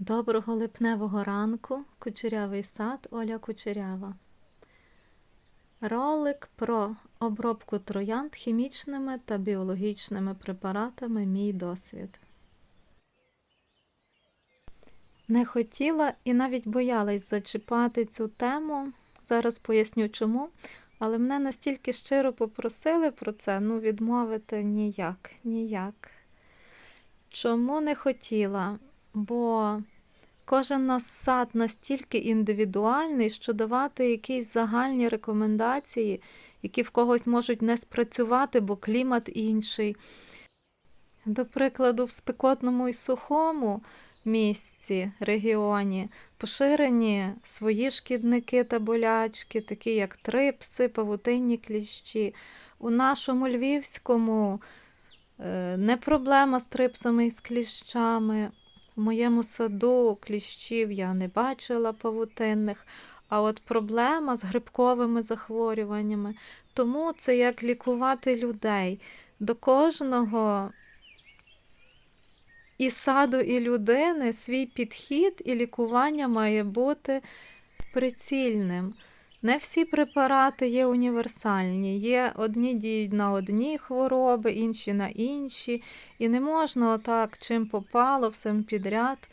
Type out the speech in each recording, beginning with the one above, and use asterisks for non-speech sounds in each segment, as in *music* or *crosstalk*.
Доброго липневого ранку, кучерявий сад Оля Кучерява. Ролик про обробку троянд хімічними та біологічними препаратами Мій досвід. Не хотіла і навіть боялась зачіпати цю тему. Зараз поясню чому. Але мене настільки щиро попросили про це, ну відмовити ніяк, ніяк. Чому не хотіла? Бо кожен наш сад настільки індивідуальний, що давати якісь загальні рекомендації, які в когось можуть не спрацювати, бо клімат інший. До прикладу, в спекотному і сухому місці, регіоні поширені свої шкідники та болячки, такі як трипси, павутинні кліщі. У нашому львівському е, не проблема з трипсами і з кліщами. В моєму саду кліщів я не бачила павутинних, а от проблема з грибковими захворюваннями. Тому це як лікувати людей. До кожного і саду, і людини свій підхід і лікування має бути прицільним. Не всі препарати є універсальні. Є одні діють на одні хвороби, інші на інші. І не можна отак, чим попало, всім підряд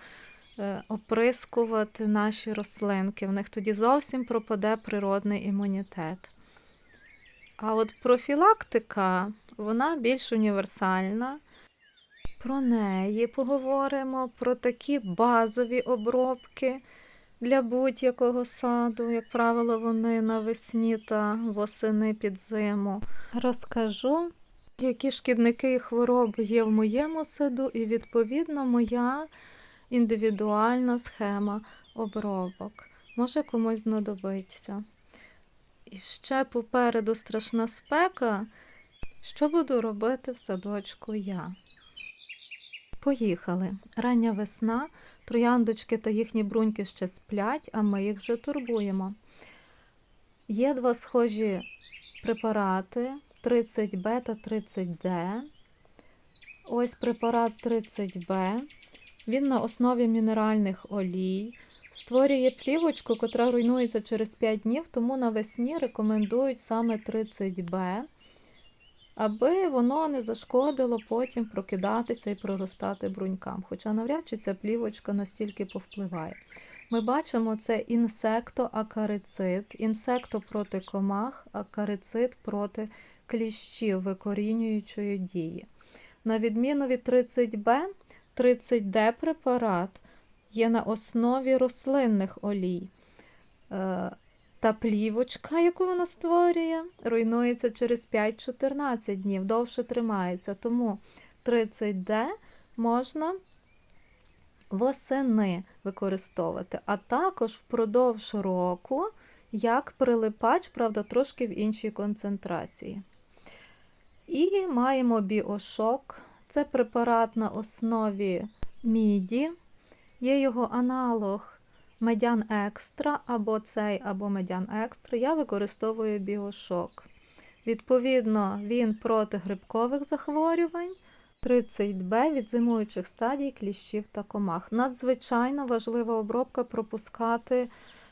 е, оприскувати наші рослинки. В них тоді зовсім пропаде природний імунітет. А от профілактика, вона більш універсальна. Про неї поговоримо, про такі базові обробки для будь-якого саду, як правило, вони навесні та восени під зиму. Розкажу, які шкідники і хвороби є в моєму саду, і, відповідно, моя індивідуальна схема обробок. Може комусь знадобиться. І ще попереду страшна спека. Що буду робити в садочку я? Поїхали. Рання весна, трояндочки та їхні бруньки ще сплять, а ми їх вже турбуємо. Є два схожі препарати 30Б та 30Д. Ось препарат 30Б. Він на основі мінеральних олій. Створює плівочку, котра руйнується через 5 днів, тому навесні рекомендують саме 30Б аби воно не зашкодило потім прокидатися і проростати брунькам. Хоча навряд чи ця плівочка настільки повпливає. Ми бачимо це інсектоакарицид, інсекто проти комах, акарицид проти кліщів викорінюючої дії. На відміну від 30Б, 30Д препарат є на основі рослинних олій. Та плівочка, яку вона створює, руйнується через 5-14 днів, довше тримається. Тому 30D можна восени використовувати, а також впродовж року, як прилипач, правда, трошки в іншій концентрації. І маємо біошок. Це препарат на основі міді, є його аналог медян екстра, або цей, або медян екстра, я використовую біошок. Відповідно, він проти грибкових захворювань, 30Б від зимуючих стадій кліщів та комах. Надзвичайно важлива обробка пропускати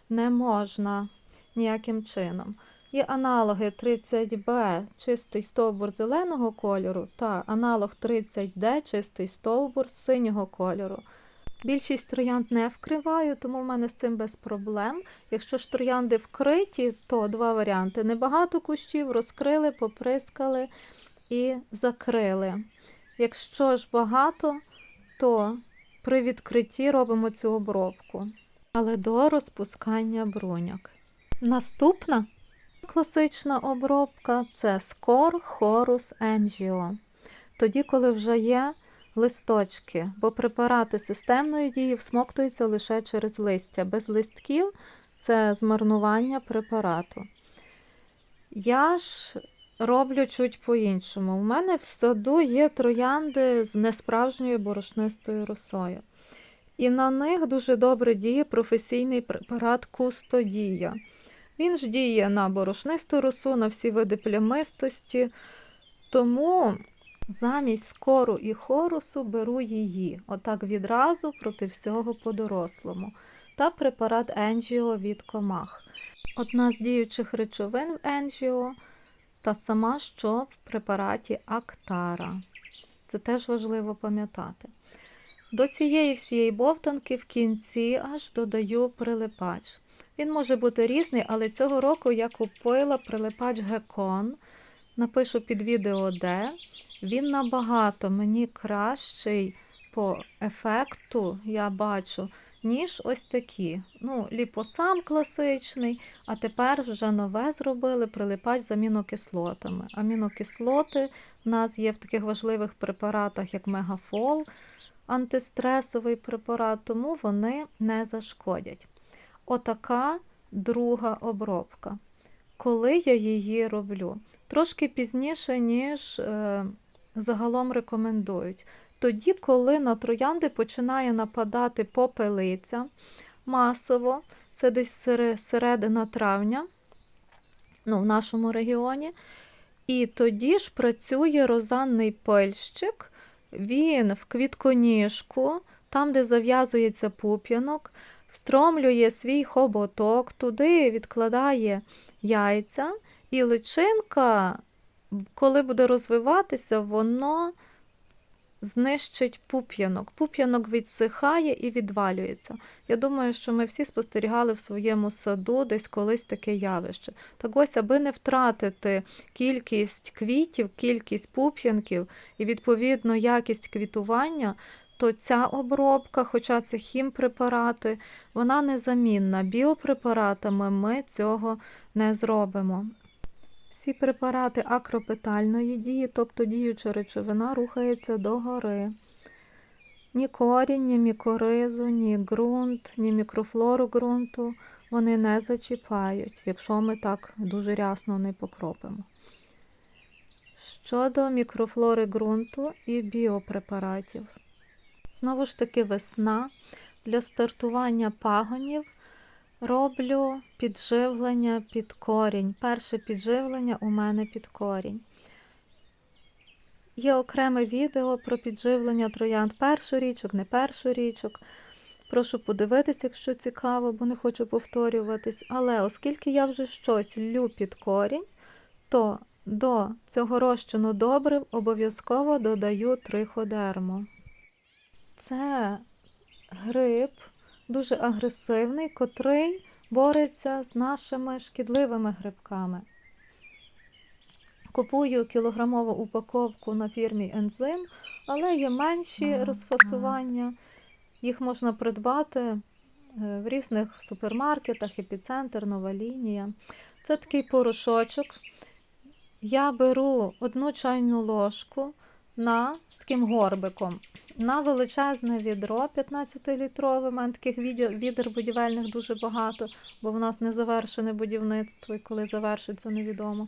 не можна ніяким чином. Є аналоги 30Б чистий стовбур зеленого кольору та аналог 30Д чистий стовбур синього кольору. Більшість троянд не вкриваю, тому в мене з цим без проблем. Якщо ж троянди вкриті, то два варіанти. Небагато кущів розкрили, поприскали і закрили. Якщо ж багато, то при відкритті робимо цю обробку. Але до розпускання бруньок. Наступна класична обробка це скор хорус енжіо. Тоді, коли вже є листочки, бо препарати системної дії всмоктуються лише через листя. Без листків це змарнування препарату. Я ж роблю чуть по-іншому. У мене в саду є троянди з несправжньою борошнистою росою. І на них дуже добре діє професійний препарат Кустодія. Він ж діє на борошнисту росу, на всі види плямистості. Тому Замість скору і хорусу беру її, отак відразу проти всього по-дорослому. Та препарат Енджіо від комах. Одна з діючих речовин в Енджіо та сама, що в препараті Актара. Це теж важливо пам'ятати. До цієї всієї бовтанки в кінці аж додаю прилипач. Він може бути різний, але цього року я купила прилипач Гекон. Напишу під відео де. Він набагато мені кращий по ефекту, я бачу, ніж ось такі. Ну, ліпосам класичний, а тепер вже нове зробили прилипач з амінокислотами. Амінокислоти в нас є в таких важливих препаратах, як мегафол, антистресовий препарат, тому вони не зашкодять. Отака друга обробка. Коли я її роблю? Трошки пізніше, ніж е, загалом рекомендують. Тоді, коли на троянди починає нападати попелиця масово, це десь середина травня, ну, в нашому регіоні. І тоді ж працює розанний пильщик, він в квітконіжку, там, де зав'язується пуп'янок, встромлює свій хоботок, туди відкладає яйця, і личинка, коли буде розвиватися, воно знищить пуп'янок. Пуп'янок відсихає і відвалюється. Я думаю, що ми всі спостерігали в своєму саду десь колись таке явище. Так ось, аби не втратити кількість квітів, кількість пуп'янків і, відповідно, якість квітування, то ця обробка, хоча це хімпрепарати, вона незамінна. Біопрепаратами ми цього не зробимо. Всі препарати акропетальної дії, тобто діюча речовина, рухається догори. Ні корінь, ні мікоризу, ні ґрунт, ні мікрофлору ґрунту вони не зачіпають, якщо ми так дуже рясно не покропимо. Щодо мікрофлори ґрунту і біопрепаратів. Знову ж таки, весна для стартування пагонів роблю підживлення під корінь. Перше підживлення у мене під корінь. Є окреме відео про підживлення троянд першорічок, не першорічок. Прошу подивитися, якщо цікаво, бо не хочу повторюватись. Але оскільки я вже щось лю під корінь, то до цього розчину добрив обов'язково додаю триходерму. Це гриб дуже агресивний, котрий бореться з нашими шкідливими грибками. Купую кілограмову упаковку на фірмі Ензим, але є менші розфасування. Їх можна придбати е, в різних супермаркетах, епіцентр, нова лінія. Це такий порошочок. Я беру одну чайну ложку на з таким горбиком на величезне відро 15-літрове. У мене таких відер, будівельних дуже багато, бо в нас не завершене будівництво, і коли завершиться, невідомо.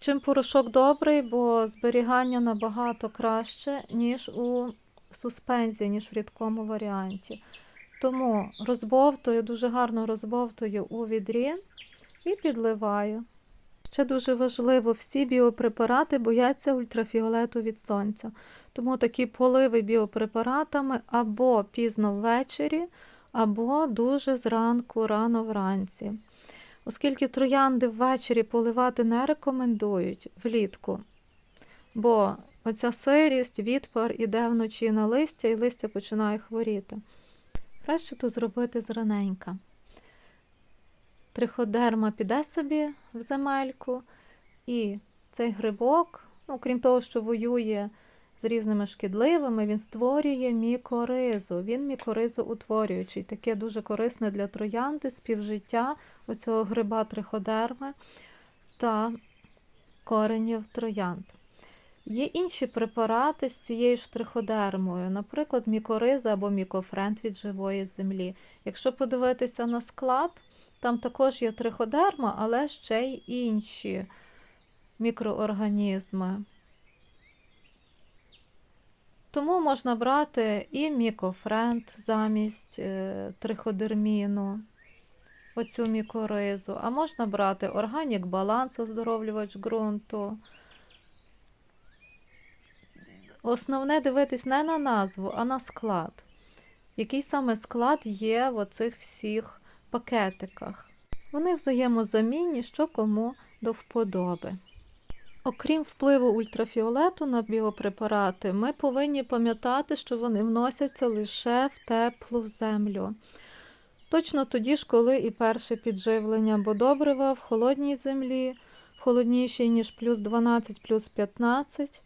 Чим порошок добрий, бо зберігання набагато краще, ніж у суспензії, ніж в рідкому варіанті. Тому розбовтую, дуже гарно розбовтую у відрі і підливаю. Ще дуже важливо, всі біопрепарати бояться ультрафіолету від сонця. Тому такі поливи біопрепаратами або пізно ввечері, або дуже зранку, рано вранці. Оскільки троянди ввечері поливати не рекомендують влітку, бо оця сирість, відпар іде вночі на листя, і листя починає хворіти. Краще то зробити зраненька. Триходерма піде собі в земельку, і цей грибок, ну, крім того, що воює з різними шкідливими, він створює мікоризу. Він мікоризу утворюючий. Таке дуже корисне для троянди співжиття оцього гриба триходерми та коренів троянд. Є інші препарати з цією ж триходермою, наприклад, мікориза або мікофренд від живої землі. Якщо подивитися на склад, там також є триходерма, але ще й інші мікроорганізми. Тому можна брати і мікофренд замість е, триходерміну, оцю мікоризу, а можна брати органік баланс, оздоровлювач ґрунту. основне дивитись не на назву, а на склад. Який саме склад є в оцих всіх пакетиках. Вони взаємозамінні, що кому до вподоби. Окрім впливу ультрафіолету на біопрепарати, ми повинні пам'ятати, що вони вносяться лише в теплу землю. Точно тоді ж, коли і перше підживлення, бо добрива в холодній землі, холоднішій, ніж плюс 12, плюс 15,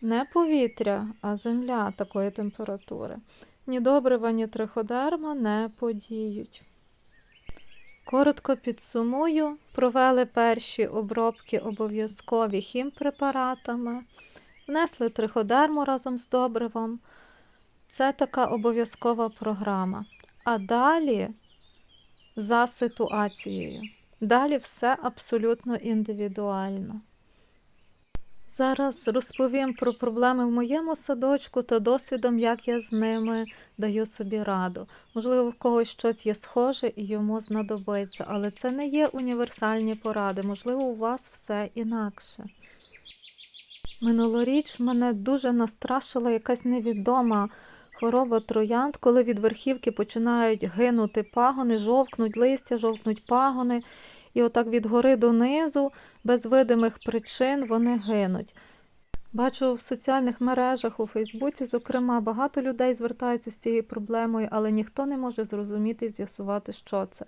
не повітря, а земля такої температури. Ні добрива, ні триходерма не подіють. Коротко підсумую, провели перші обробки обов'язкові хімпрепаратами, внесли триходерму разом з добривом. Це така обов'язкова програма. А далі за ситуацією. Далі все абсолютно індивідуально. Зараз розповім про проблеми в моєму садочку та досвідом, як я з ними даю собі раду. Можливо, в когось щось є схоже і йому знадобиться, але це не є універсальні поради. Можливо, у вас все інакше. Минулоріч мене дуже настрашила якась невідома хвороба троянд, коли від верхівки починають гинути пагони, жовкнуть листя, жовкнуть пагони. І отак від гори донизу, без видимих причин, вони гинуть. Бачу в соціальних мережах у Фейсбуці, зокрема, багато людей звертаються з цією проблемою, але ніхто не може зрозуміти і з'ясувати, що це.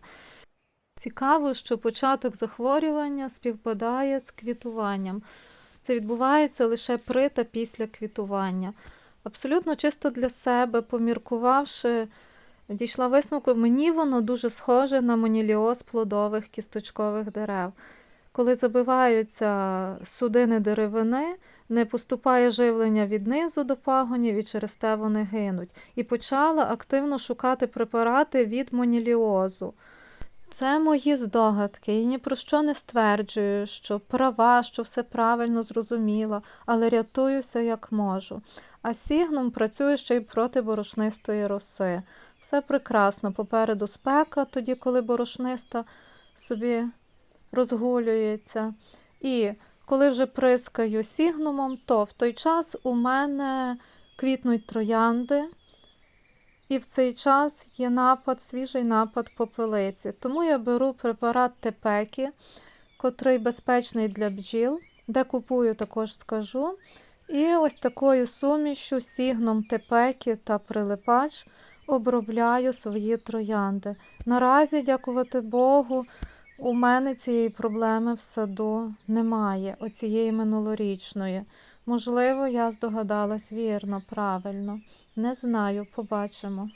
Цікаво, що початок захворювання співпадає з квітуванням. Це відбувається лише при та після квітування. Абсолютно чисто для себе, поміркувавши, дійшла висновку, мені воно дуже схоже на моніліоз плодових кісточкових дерев. Коли забиваються судини деревини, не поступає живлення від низу до пагонів і через те вони гинуть. І почала активно шукати препарати від моніліозу. Це мої здогадки, і ні про що не стверджую, що права, що все правильно зрозуміла, але рятуюся як можу. А сігном працює ще й проти борошнистої роси. Все прекрасно, попереду спека, тоді, коли борошниста собі розгулюється. І коли вже прискаю сігнумом, то в той час у мене квітнуть троянди, і в цей час є напад, свіжий напад попелиці. Тому я беру препарат тепекі, котрий безпечний для бджіл, де купую, також скажу. І ось такою сумішю сігном тепекі та прилипач обробляю свої троянди. Наразі, дякувати Богу, у мене цієї проблеми в саду немає, оцієї минулорічної. Можливо, я здогадалась вірно, правильно. Не знаю, побачимо.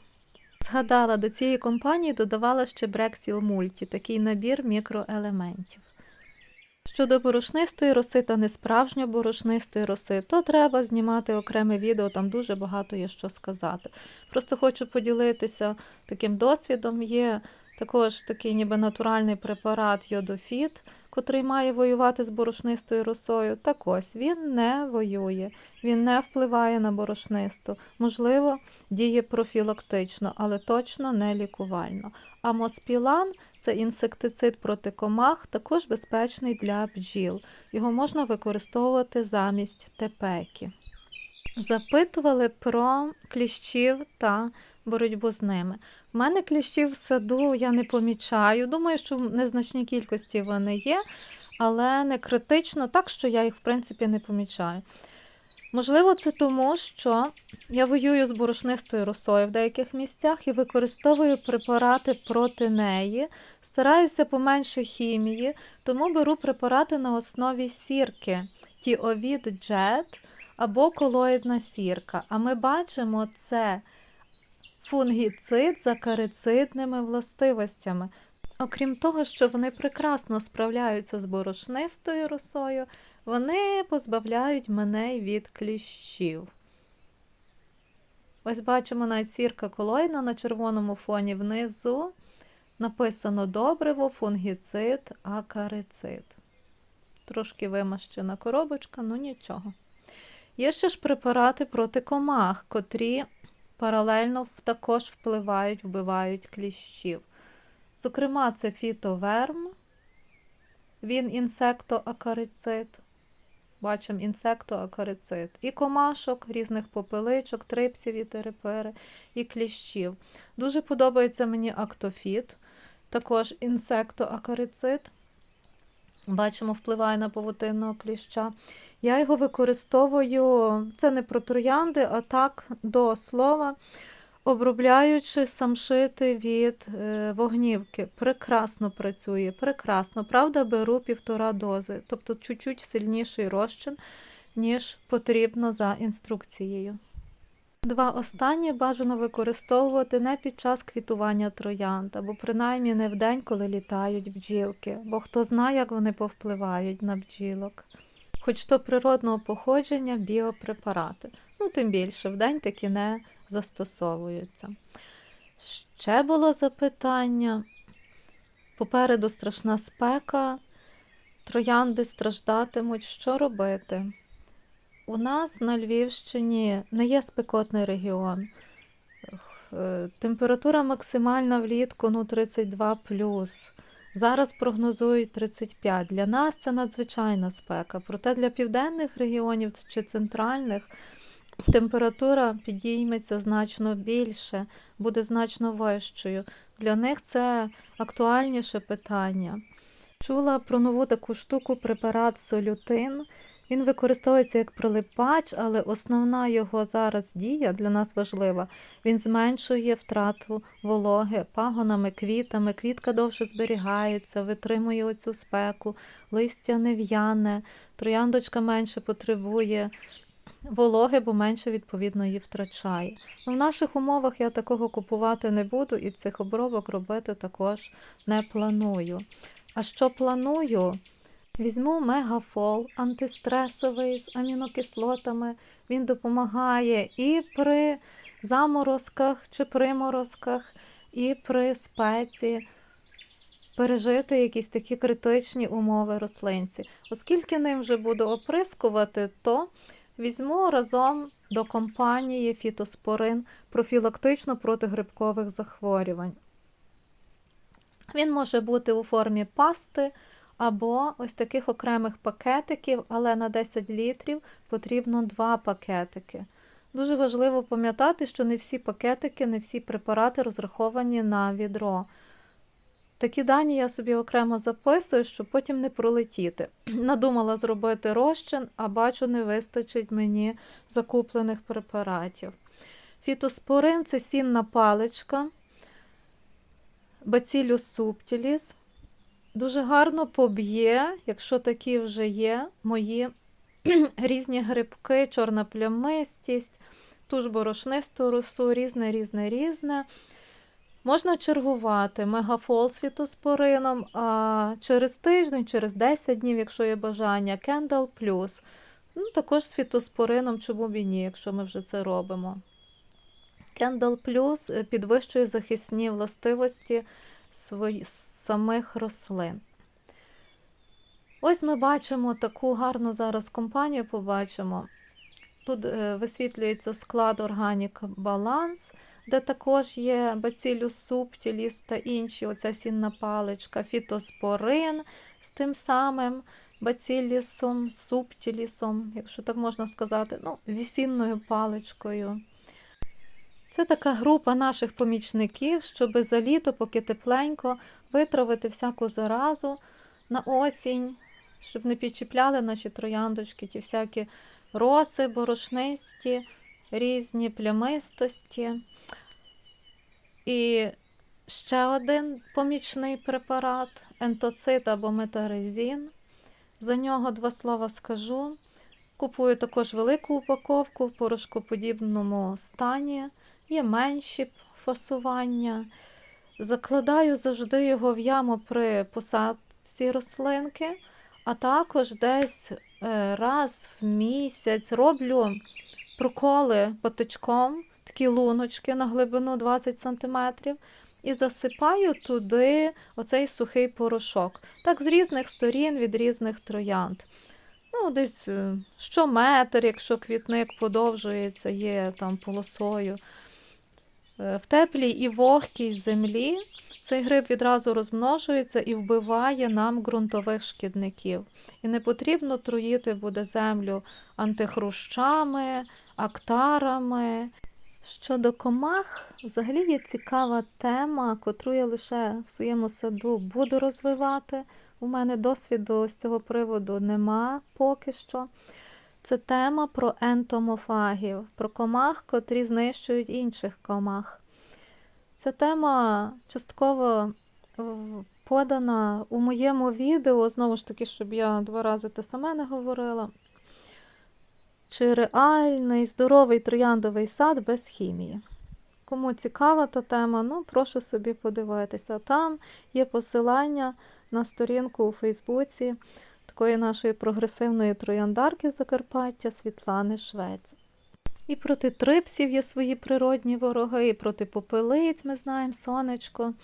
Згадала, до цієї компанії додавала ще Брексіл Мульті, такий набір мікроелементів. Щодо борошнистої роси та несправжньо борошнистої роси, то треба знімати окреме відео, там дуже багато є що сказати. Просто хочу поділитися таким досвідом. Є також такий ніби натуральний препарат йодофіт, котрий має воювати з борошнистою росою. Так ось він не воює, він не впливає на борошнисту. Можливо, діє профілактично, але точно не лікувально. А моспілан це інсектицид проти комах, також безпечний для бджіл. Його можна використовувати замість тепеки. Запитували про кліщів та боротьбу з ними. У мене кліщів в саду я не помічаю. Думаю, що в незначній кількості вони є, але не критично, так що я їх, в принципі, не помічаю. Можливо, це тому, що я воюю з борошнистою росою в деяких місцях і використовую препарати проти неї, стараюся поменше хімії, тому беру препарати на основі сірки, тіовід джет або колоїдна сірка. А ми бачимо це фунгіцид з акарицидними властивостями. Окрім того, що вони прекрасно справляються з борошнистою росою, вони позбавляють мене від кліщів. Ось бачимо навіть сірка колойна на червоному фоні внизу. Написано добриво, фунгіцид, акарицид. Трошки вимащена коробочка, ну нічого. Є ще ж препарати проти комах, котрі паралельно також впливають, вбивають кліщів. Зокрема, це фітоверм, він інсектоакарицид. бачимо інсектоакарицид. І комашок, різних попеличок, трипсів і терепери, і кліщів. Дуже подобається мені актофіт, також інсектоакарицид. Бачимо, впливає на павутинного кліща. Я його використовую, це не про троянди, а так до слова, обробляючи самшити від е, вогнівки. Прекрасно працює, прекрасно. Правда, беру півтора дози, тобто чуть-чуть сильніший розчин, ніж потрібно за інструкцією. Два останні бажано використовувати не під час квітування троянд, або принаймні не в день, коли літають бджілки, бо хто знає, як вони повпливають на бджілок. Хоч то природного походження біопрепарати. Ну, тим більше, в день такі не застосовуються. Ще було запитання. Попереду страшна спека, троянди страждатимуть, що робити? У нас на Львівщині не є спекотний регіон. Е, Температура максимальна влітку ну, 32 Зараз прогнозують 35. Для нас це надзвичайна спека. Проте для південних регіонів чи центральних температура підійметься значно більше, буде значно вищою. Для них це актуальніше питання. Чула про нову таку штуку препарат солютин. Він використовується як прилипач, але основна його зараз дія для нас важлива. Він зменшує втрату вологи пагонами, квітами. Квітка довше зберігається, витримує оцю спеку, листя не в'яне, трояндочка менше потребує вологи, бо менше відповідно її втрачає. Ну, в наших умовах я такого купувати не буду і цих обробок робити також не планую. А що планую? Візьму мегафол антистресовий з амінокислотами. Він допомагає і при заморозках чи приморозках, і при спеці пережити якісь такі критичні умови рослинці. Оскільки ним вже буду оприскувати, то візьму разом до компанії фітоспорин профілактично проти грибкових захворювань. Він може бути у формі пасти або ось таких окремих пакетиків, але на 10 літрів потрібно 2 пакетики. Дуже важливо пам'ятати, що не всі пакетики, не всі препарати розраховані на відро. Такі дані я собі окремо записую, щоб потім не пролетіти. *clears throat* Надумала зробити розчин, а бачу, не вистачить мені закуплених препаратів. Фітоспорин це сінна паличка, Bacillus subtilis. Дуже гарно поб'є, якщо такі вже є, мої *clears throat* різні грибки, чорна плямистість, ту ж борошнисту росу, різне, різне, різне. Можна чергувати мегафол з фітоспорином, а через тиждень, через 10 днів, якщо є бажання, Кендал плюс. Ну, також з фітоспорином, чому б і ні, якщо ми вже це робимо. Кендал плюс підвищує захисні властивості свої, самих рослин. Ось ми бачимо таку гарну зараз компанію. побачимо. Тут е, висвітлюється склад Organic Balance, де також є Bacillus subtilis та інші, оця сінна паличка, фітоспорин з тим самим бацилісом, субтілісом, якщо так можна сказати, ну, зі сінною паличкою. Це така група наших помічників, щоб за літо, поки тепленько, витравити всяку заразу на осінь, щоб не підчіпляли наші трояндочки, ті всякі роси, борошнисті, різні плямистості. І ще один помічний препарат ентоцит або метарезін. За нього два слова скажу. Купую також велику упаковку в порошкоподібному стані, є менші фасування. Закладаю завжди його в яму при посадці рослинки, а також десь е, раз в місяць роблю проколи патичком, такі луночки на глибину 20 см, і засипаю туди оцей сухий порошок. Так, з різних сторін від різних троянд. Ну, десь е, що метр, якщо квітник подовжується, є там полосою. Е, В теплій і вогкій землі Цей гриб відразу розмножується і вбиває нам ґрунтових шкідників. І не потрібно труїти буде землю антихрущами, актарами. Щодо комах, взагалі є цікава тема, котру я лише в своєму саду буду розвивати. У мене досвіду з цього приводу нема поки що. Це тема про ентомофагів, про комах, котрі знищують інших комах. Ця тема частково подана у моєму відео, знову ж таки, щоб я два рази те саме не говорила. Чи реальний здоровий трояндовий сад без хімії? Кому цікава та тема, ну прошу собі подивитися. Там є посилання на сторінку у Фейсбуці такої нашої прогресивної трояндарки Закарпаття Світлани Швець. І проти трипсів є свої природні вороги, і проти попелиць ми знаємо сонечко.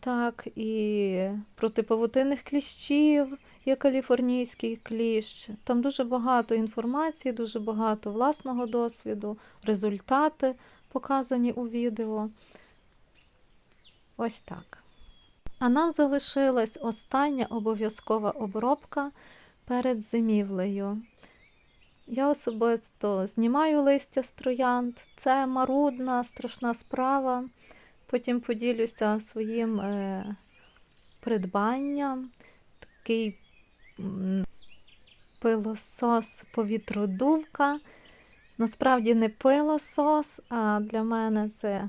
Так, і проти павутинних кліщів є каліфорнійський кліщ. Там дуже багато інформації, дуже багато власного досвіду, результати показані у відео. Ось так. А нам залишилась остання обов'язкова обробка перед зимівлею. Я особисто знімаю листя з троянд. Це марудна, страшна справа. Потім поділюся своїм е, придбанням. Такий пилосос повітродувка. Насправді не пилосос, а для мене це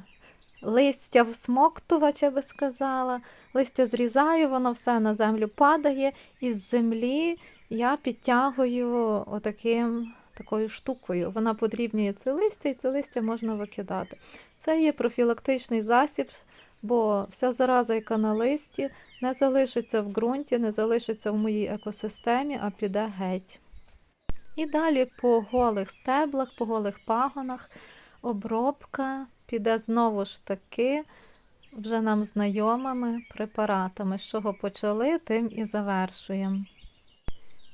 листя всмоктувач, я би сказала. Листя зрізаю, воно все на землю падає, і з землі я підтягую отаким, такою штукою. Вона подрібнює це листя, і це листя можна викидати. Це є профілактичний засіб, бо вся зараза, яка на листі, не залишиться в ґрунті, не залишиться в моїй екосистемі, а піде геть. І далі по голих стеблах, по голих пагонах обробка піде знову ж таки вже нам знайомими препаратами. З чого почали, тим і завершуємо.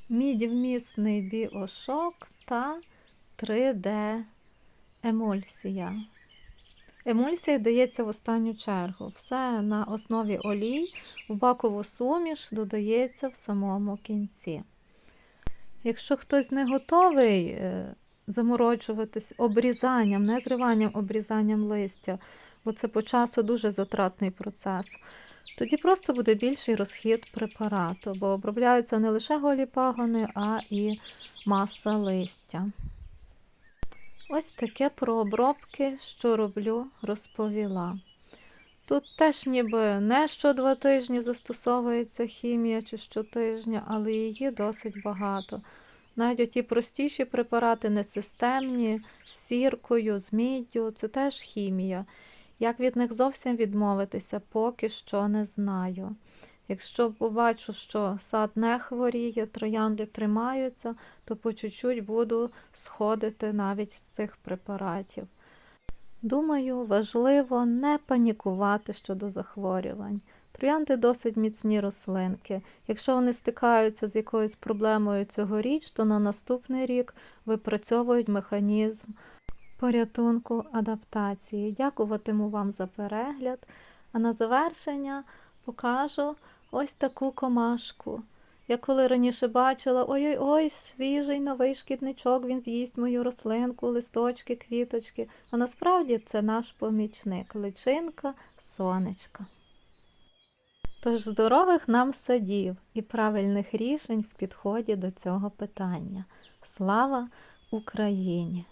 Мідівмісний біошок та 3D емульсія. Емульсія дається в останню чергу. Все на основі олій, в бакову суміш додається в самому кінці. Якщо хтось не готовий заморочуватись обрізанням, не зриванням, обрізанням листя, бо це по часу дуже затратний процес, тоді просто буде більший розхід препарату, бо обробляються не лише голі пагони, а і маса листя. Ось таке про обробки, що роблю, розповіла. Тут теж ніби не що два тижні застосовується хімія чи щотижня, але її досить багато. Навіть оті простіші препарати, несистемні, з сіркою, з міддю, це теж хімія. Як від них зовсім відмовитися, поки що не знаю. Якщо побачу, що сад не хворіє, троянди тримаються, то по чуть-чуть буду сходити навіть з цих препаратів. Думаю, важливо не панікувати щодо захворювань. Троянди досить міцні рослинки. Якщо вони стикаються з якоюсь проблемою цьогоріч, то на наступний рік випрацьовують механізм порятунку адаптації. Дякуватиму вам за перегляд. А на завершення покажу ось таку комашку. Я коли раніше бачила, ой-ой-ой, свіжий новий шкідничок, він з'їсть мою рослинку, листочки, квіточки. А насправді це наш помічник, личинка, сонечка. Тож здорових нам садів і правильних рішень в підході до цього питання. Слава Україні!